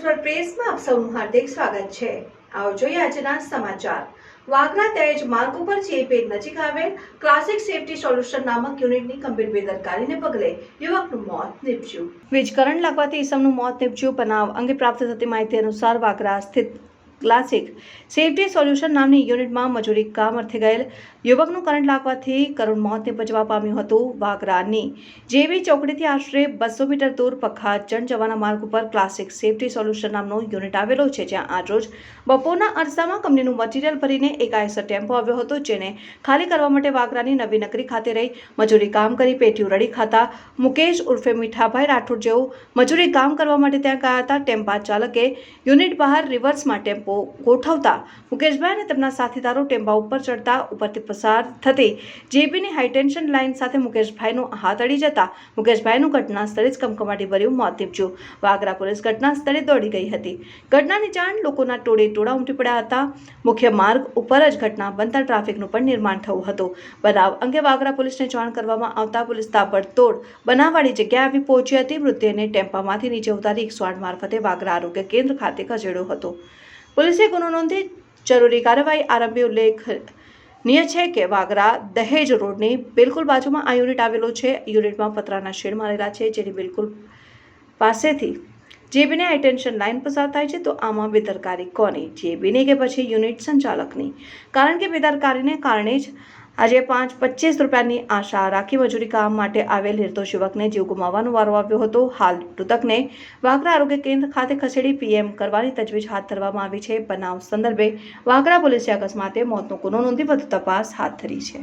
પર પ્રેસમાં આપ સૌનું હાર્દિક સ્વાગત છે. આવો જોઈએ આજના સમાચાર. વાગરા તેજ માર્ગ ઉપર ચેપેડ નજીક આવેલ ક્લાસિક સેફટી સોલ્યુશન નામક યુનિટની ગંભીર બેદરકારીને પગલે યુવકનું મોત નીપજ્યું. વીજ કરંટ લાગવાથી ઈસમનું મોત નીપજ્યું. બનાવ અંગે પ્રાપ્ત થતી માહિતી અનુસાર વાગરા સ્થિત ક્લાસિક સેફટી સોલ્યુશન નામની યુનિટમાં મજૂરી કામ અર્થે ગયેલ યુવકનું કરંટ લાગવાથી કરુણ મોત નિપજવા પામ્યું હતું વાગરાની. જેવી ચોકડીથી આશરે બસો મીટર દૂર પખાજણ જવાના માર્ગ ઉપર ક્લાસિક સેફટી સોલ્યુશન નામનો યુનિટ આવેલો છે, જ્યાં આજરોજ બપોરના અરસામાં કંપનીનું મટીરિયલ ભરીને એક આયસર ટેમ્પો આવ્યો હતો, જેને ખાલી કરવા માટે વાગરાની નવી નકરી ખાતે રહી મજૂરી કામ કરી પેટીયું રડી ખાતા મુકેશ ઉર્ફે મીઠાભાઈ રાઠોડ જેવું મજૂરી કામ કરવા માટે ત્યાં ગયા હતા, ટેમ્પા ચાલકે યુનિટ બહાર રિવર્સમાં ટેમ્પો ગોઠવતા મુકેશભાઈ અને તેમના સાથીદારો ટેમ્પા ઉપર ચડતા ઉપરથી પસાર થતી જેબીની હાઈટેન્શન લાઇન સાથે મુકેશભાઈનું હાથ અડી જતા મુકેશભાઈનું ઘટના સ્થળે જ કમકમાટી ભર્યું મોત નીપજ્યું. વાગરા પોલીસ ઘટના સ્થળે દોડી ગઈ હતી. ઘટનાની જાણ લોકોના ટોળે ટોળા ઉમટી પડ્યા હતા. મુખ્ય માર્ગ ઉપર જ ઘટના બનતા ટ્રાફિકનું પણ નિર્માણ થયું હતું. બનાવ અંગે વાગરા પોલીસને જાણ કરવામાં આવતા પોલીસ તાબડતોડ બનાવવાળી જગ્યાએ આવી પહોંચી હતી. મૃતદેહને ટેમ્પામાંથી નીચે ઉતારી એકસો આઠ મારફતે વાગરા આરોગ્ય કેન્દ્ર ખાતે ખસેડ્યો હતો. પોલીસે ગુનો નોંધી જરૂરી કાર્યવાહી આરંભી ઉલ્લેખનીય છે કે વાગરા દહેજ રોડની બિલકુલ બાજુમાં આ યુનિટ આવેલો છે યુનિટમાં પતરાના શેડ મારેલા છે જેની બિલકુલ પાસેથી જેબીને હાઈટેન્શન લાઇન પસાર થાય છે તો આમાં બેદરકારી કોની જેબીની કે પછી યુનિટ સંચાલકની કારણ કે બેદરકારીને કારણે જ આજે પાંચ પચીસ રૂપિયાની આશા રાખી મજૂરી કામ માટે આવેલ નિર્દોષ યુવકને જીવ ગુમાવવાનો વારો આવ્યો હતો. હાલ મૃતકને વાગરા આરોગ્ય કેન્દ્ર ખાતે ખસેડી પીએમ કરવાની તજવીજ હાથ ધરવામાં આવી છે. બનાવ સંદર્ભે વાગરા પોલીસે અકસ્માતે મોતનો ગુનો નોંધી વધુ તપાસ હાથ ધરી છે.